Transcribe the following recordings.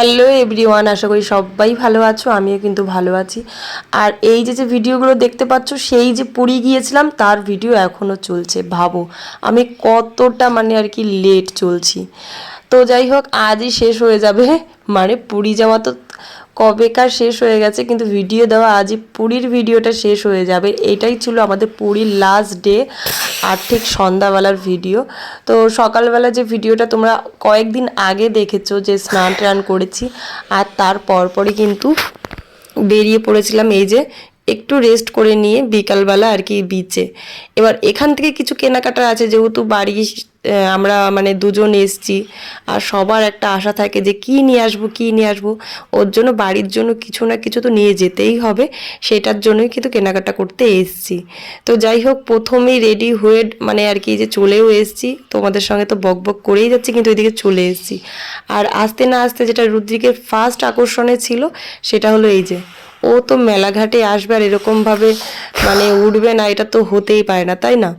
Hello everyone, আশা করি সবাই ভালো আছো, আমিও কিন্তু ভালো আছি। আর এই যে যে ভিডিওগুলো দেখতে পাচ্ছ, সেই যে পুরী গিয়েছিলাম, তার ভিডিও এখনও চলছে, ভাবো। আমি কতটা মানে আর কি লেট চলছি। তো যাই হোক, আজই শেষ হয়ে যাবে মানে পুরী যাওয়া তো কবেকার শেষ হয়ে গেছে, কিন্তু ভিডিও দেওয়া আজই পুরীর ভিডিওটা শেষ হয়ে যাবে। এটাই ছিল আমাদের পুরীর লাস্ট ডে আর ঠিক সন্ধ্যাবেলার ভিডিও তো সকালবেলা যে ভিডিওটা তোমরা কয়েকদিন আগে দেখেছ, যে স্নান টান করেছি, আর তার পরপরই কিন্তু বেরিয়ে পড়েছিলাম এই যে একটু রেস্ট করে নিয়ে বিকালবেলা আর কি বিচে এবার এখান থেকে কিছু কেনাকাটা আছে, যেহেতু বাড়ি আমরা মানে দুজন এসছি। আর সবার একটা আশা থাকে যে, কি নিয়ে আসব, কি নিয়ে আসব? ওর জন্য, বাড়ির জন্য কিছু না কিছু তো নিয়ে যেতেই হবে। সেটার জন্যই কিন্তু কেনাকাটা করতে এসছি। তো যাই হোক, প্রথমেই রেডি হয়ে মানে আর কি যে চলেও এসছি। তোমাদের সঙ্গে তো বক বক করেই যাচ্ছি, কিন্তু ওইদিকে চলে এসছি। আর আসতে না আসতে যেটা রুদ্রিকের ফার্স্ট আকর্ষণে ছিল, সেটা হলো এই যে, ও তো মেলাঘাটে আসবে আর এরকমভাবে মানে উঠবে না, এটা তো হতেই পারে না, তাই না?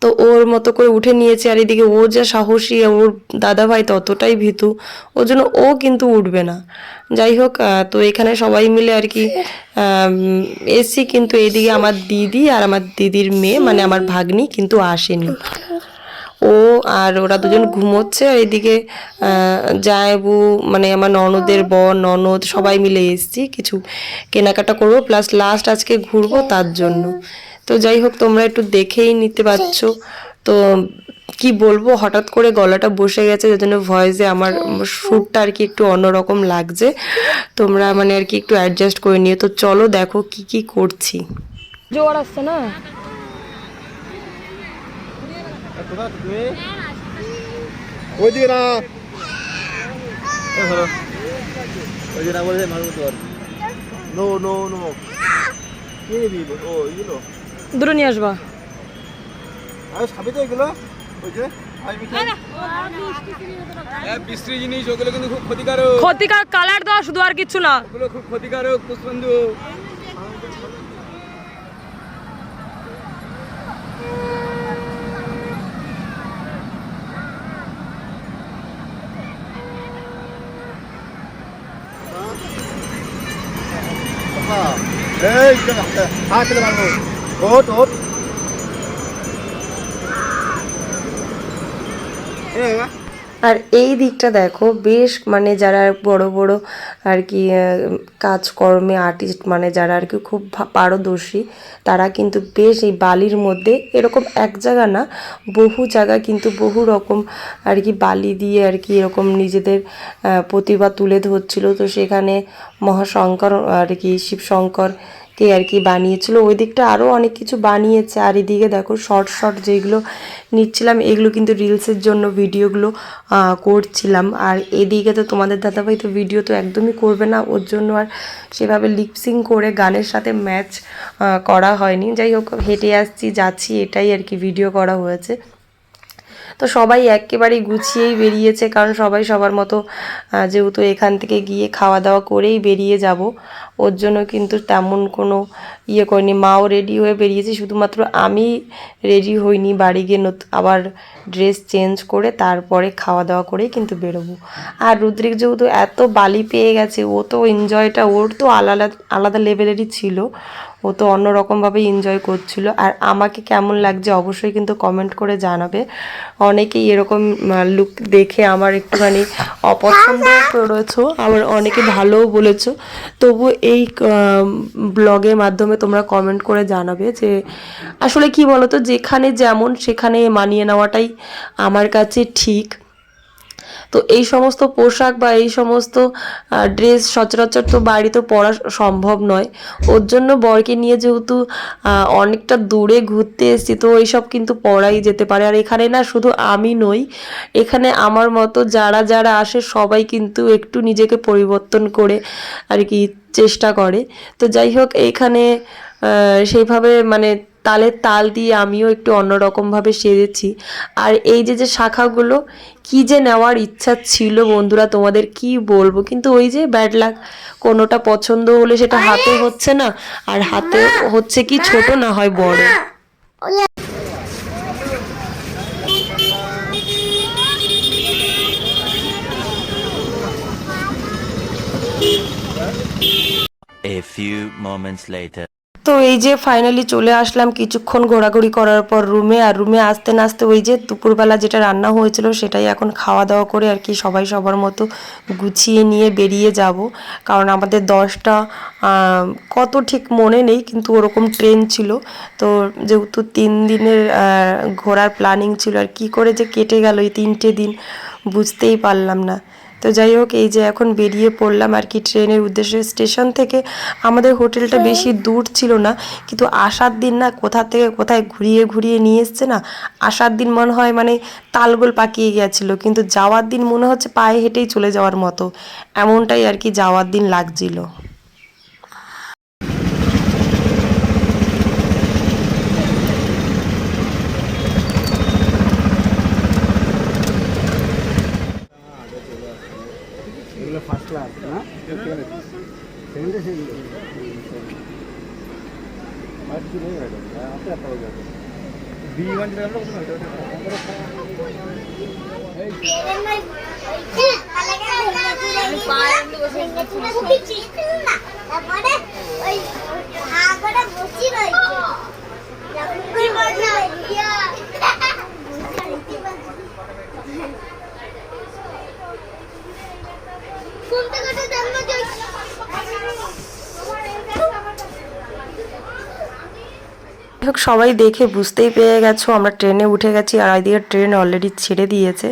তো ওর মতো করে উঠে নিয়েছে আর এদিকে ও যা সাহসী ওর দাদা ভাই ততটাই ভীতু, ওর জন্য ও কিন্তু উঠবে না। যাই হোক তো এখানে সবাই মিলে আর কি এসছি কিন্তু এদিকে আমার দিদি আর আমার দিদির মেয়ে মানে আমার ভাগ্নি কিন্তু আসেনি। ও আর ওরা দুজন ঘুমোচ্ছে আর এদিকে জায়বু মানে আমার ননদের বর, ননদ সবাই মিলে এসছি, কিছু কেনাকাটা করব, প্লাস লাস্ট আজকে ঘুরবো তার জন্য। তো যাই হোক তোমরা একটু দেখেই নিতে পারছ। তো কি বলব হঠাৎ করে গলাটা বসে গেছে যার জন্য ভয়েসে আমার সুরটা আর কি একটু অন্যরকম লাগছে। তোমরা মানে আর কি একটু অ্যাডজাস্ট করে নিও। তো চলো দেখো কি কি করছি। জোয়ার আসছে না? ওইদিকে না। যে না মারবো তো নো নো নো কি নিবি ও এগুলো দূরে নিয়ে আসবা আর খাবি তো এগুলো ওই যে আই জিনিস ওগুলো কিন্তু খুব ক্ষতিকারক ক্ষতিকার কালার দেওয়া শুধু আর কিচ্ছু না ওগুলো খুব ক্ষতিকারক পুষ্পন্ধু এই চলো হ্যাঁ চলে মারবো ওট ওট আর এই দিকটা দেখো, বেশ মানে যারা বড় বড় আর কি কাজকর্মে আর্টিস্ট মানে যারা আর কি খুব পারদর্শী, তারা কিন্তু বেশ এই বালির মধ্যে, এরকম এক জায়গা না, বহু জায়গা কিন্তু বহু রকম আর কি বালি দিয়ে আর কি এরকম নিজেদের প্রতিভা তুলে ধরছিল। তো সেখানে মহাশঙ্কর আর কি শিবশঙ্কর কে আর কি বানিয়েছিল। ওই দিকটা আরও অনেক কিছু বানিয়েছে। আর এদিকে দেখো শর্ট শর্ট যেগুলো নিচ্ছিলাম, এগুলো কিন্তু রিলসের জন্য ভিডিওগুলো করছিলাম। আর এদিকে তো তোমাদের দাদাভাই তো ভিডিও তো একদমই করবে না। ওর জন্য আর সেভাবে লিপসিং করে গানের সাথে ম্যাচ করা হয়নি। যাই হোক, হেঁটে আসছি, যাচ্ছি, এটাই আর কি ভিডিও করা হয়েছে। তো সবাই একেবারেই গুছিয়েই বেরিয়েছে, কারণ সবাই সবার মতো যেহেতু এখান থেকে গিয়ে খাওয়া দাওয়া করেই বেরিয়ে যাব। ওর জন্য কিন্তু তেমন কোনো ইয়ে করিনি, মাও রেডি হয়ে বেরিয়েছে, শুধুমাত্র আমি রেডি হইনি বাড়ি গিয়ে আবার ড্রেস চেঞ্জ করে তারপরে খাওয়া দাওয়া করেই কিন্তু বেরোবো। আর রুদ্রিক যেহেতু এত বালি পেয়ে গেছে, ও তো এনজয়টা ওর তো আলাদা আলাদা লেভেলেরই ছিল। ও তো অন্যরকমভাবে এনজয় করছিল। আর আমাকে কেমন লাগছে অবশ্যই কিন্তু কমেন্ট করে জানাবে। অনেকেই এরকম লুক দেখে আমার একটুখানি অপছন্দ করেছ, আবার অনেকে ভালোও বলেছ। তবু এই ব্লগের মাধ্যমে তোমরা কমেন্ট করে জানাবে যে, আসলে কি বলতো, যেখানে যেমন সেখানে মানিয়ে নেওয়াটাই আমার কাছে ঠিক। তো এই সমস্ত পোশাক বা এই সমস্ত ড্রেস সচরাচর তো বাড়িতে পরা সম্ভব নয়। ওর জন্য বরকে নিয়ে যেহেতু অনেকটা দূরে ঘুরতে এসেছি, তো এইসব কিন্তু পরাই যেতে পারে। আর এখানে না শুধু আমি নই, এখানে আমার মতো যারা যারা আসে সবাই কিন্তু একটু নিজেকে পরিবর্তন করে আর কি চেষ্টা করে। তো যাই হোক এইখানে সেইভাবে মানে তালের তাল দিয়ে আমিও একটু অন্যরকমভাবে সেজেছি। আর এই যে যে শাখাগুলো, কি যে নেওয়ার ইচ্ছা ছিল বন্ধুরা, তোমাদের কি বলব? কিন্তু ওই যে ব্যাড লাক কোনোটা পছন্দ হলে সেটা হাতে হচ্ছে না, আর হাতে হচ্ছে কি ছোট না হয় বড়। A few moments later. তো এই যে ফাইনালি চলে আসলাম কিছুক্ষণ ঘোরাঘুরি করার পর রুমে আর রুমে আসতে না আসতে ওই যে দুপুরবেলা যেটা রান্না হয়েছিল সেটাই এখন খাওয়া দাওয়া করে আর কি সবাই সবার মতো গুছিয়ে নিয়ে বেরিয়ে যাব। কারণ আমাদের দশটা কত ঠিক মনে নেই কিন্তু ওরকম ট্রেন ছিল। তো যেহেতু তিন দিনের ঘোরার প্ল্যানিং ছিল আর কি করে যে কেটে গেল এই তিনটে দিন, বুঝতেই পারলাম না। তো যাই হোক এই যে এখন বেরিয়ে পড়লাম আর কি ট্রেনের উদ্দেশ্যে। স্টেশন থেকে আমাদের হোটেলটা বেশি দূর ছিল না কিন্তু আসার দিন না কোথা থেকে কোথায় ঘুরিয়ে ঘুরিয়ে নিয়ে এসছে না আসার দিন মনে হয় মানে তালগোল পাকিয়ে গিয়েছিল কিন্তু যাওয়ার দিন মনে হচ্ছে পায়ে হেঁটেই চলে যাওয়ার মতো এমনটাই আর কি যাওয়ার দিন লাগছিল এগুলো ফার্স্ট ক্লাস না সেকেন্ডে সেকেন্ডে বি ওয়ান যেটা আমরা তারপরে ওই হাগটা বসি রয়েছে হোক সবাই দেখে বুঝতেই পেরে গেছো, আমরা ট্রেনে উঠে গেছি, আর ওইদিকে ট্রেন অলরেডি ছেড়ে দিয়েছে।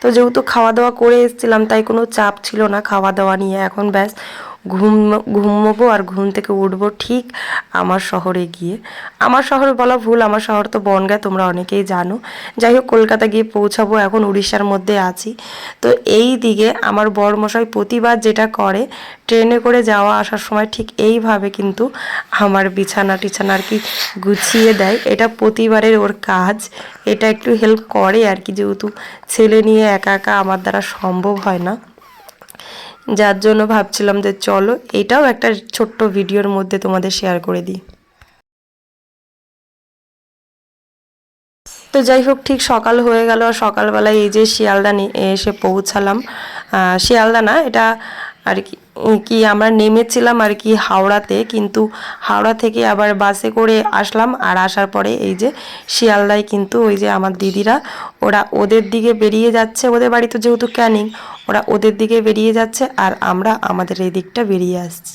তো যেহেতু খাওয়া দাওয়া করে এসেছিলাম, তাই কোনো চাপ ছিল না খাওয়া দাওয়া নিয়ে, এখন ব্যাস ঘুম, ঘুমবো আর ঘুম থেকে উঠবো ঠিক আমার শহরে গিয়ে। আমার শহরে বলা ভুল, আমার শহর তো বনগাঁ, তোমরা অনেকেই জানো। যাই হোক, কলকাতা গিয়ে পৌঁছাবো, এখন উড়িষ্যার মধ্যে আছি। তো এই দিকে আমার বরমশাই প্রতিবার যেটা করে, ট্রেনে করে যাওয়া আসার সময় ঠিক এইভাবে কিন্তু আমার বিছানা টিছানা আর কি গুছিয়ে দেয়। এটা প্রতিবারের ওর কাজ। এটা একটু হেল্প করে আর কি, যেহেতু ছেলে নিয়ে একা একা আমার দ্বারা সম্ভব হয় না। যার জন্য ভাবছিলাম যে চলো, এটাও একটা ছোট্ট ভিডিওর মধ্যে তোমাদের শেয়ার করে দিই। তো যাই হোক, ঠিক সকাল হয়ে গেল আর সকালবেলায় এই যে শিয়ালদা এসে পৌঁছালাম। শিয়ালদা না, এটা আর কি কি আমরা নেমেছিলাম আর কি হাওড়াতে, কিন্তু হাওড়া থেকে আবার বাসে করে আসলাম আর আসার পরে এই যে শিয়ালদায় কিন্তু ওই যে আমার দিদিরা, ওরা ওদের দিকে বেরিয়ে যাচ্ছে, ওদের বাড়ি তো যেহেতু ক্যানিং ওরা ওদের দিকে বেরিয়ে যাচ্ছে আর আমরা আমাদের এই দিকটা বেরিয়ে আসছি।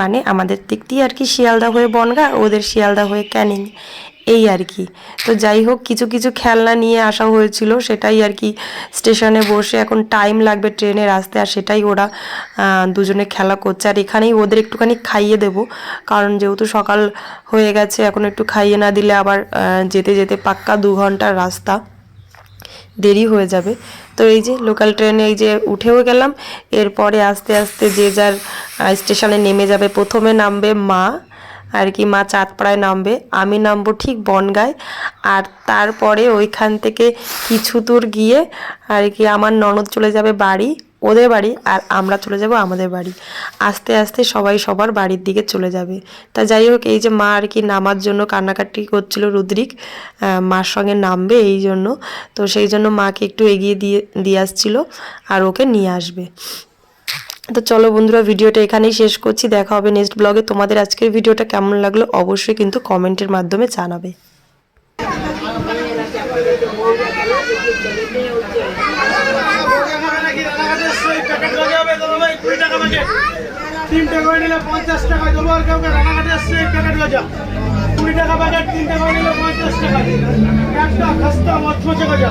মানে আমাদের দিক দিয়ে আর কি শিয়ালদা হয়ে বনগা, ওদের শিয়ালদা হয়ে ক্যানিং। এই আর কি। তো যাই হোক, কিছু কিছু খেলনা নিয়ে আসা হয়েছিল, সেটাই আর কি স্টেশনে বসে এখন টাইম লাগবে ট্রেনের আসতে আর সেটাই ওরা দুজনে খেলা করছে। আর এখানেই ওদের একটুখানি খাইয়ে দেবো, কারণ যেহেতু সকাল হয়ে গেছে, এখন একটু খাইয়ে না দিলে আবার যেতে যেতে পাক্কা দু ঘণ্টার রাস্তা। দেরি হয়ে যাবে। তো এই যে লোকাল ট্রেনে এই যে উঠেও গেলাম, এরপরে আস্তে আস্তে যে যার স্টেশনে নেমে যাবে, প্রথমে নামবে মা, আর কি মা চাঁদপাড়ায় নামবে। আমি নামবো ঠিক বনগায়, আর তারপরে ওইখান থেকে কিছু দূর গিয়ে, আর কি আমার ননদ চলে যাবে বাড়ি। ওদের বাড়ি আর আমরা চলে যাব আমাদের বাড়ি। আস্তে আস্তে সবাই সবার বাড়ির দিকে চলে যাবে। তা যাই হোক, এই যে মা আর কি নামার জন্য কান্নাকাটি করছিল রুদ্রিক মার সঙ্গে নামবে এই জন্য। তো সেই জন্য মাকে একটু এগিয়ে দিয়ে দিয়ে আসছিল আর ওকে নিয়ে আসবে। তো চলো বন্ধুরা, ভিডিওটা এখানেই শেষ করছি। দেখা হবে নেক্সট ব্লগে তোমাদের আজকের ভিডিওটা কেমন লাগল অবশ্যই কিন্তু কমেন্টের মাধ্যমে জানাবে। তিনটে করে নিলে পঞ্চাশ টাকা দেবো আর কাউকে রানাঘাটে আসছে এক প্যাকেট গজা কুড়ি টাকা প্যাকেট তিনটে করে নিলে পঞ্চাশ টাকা। একটা খাস্তা মচমচে গজা।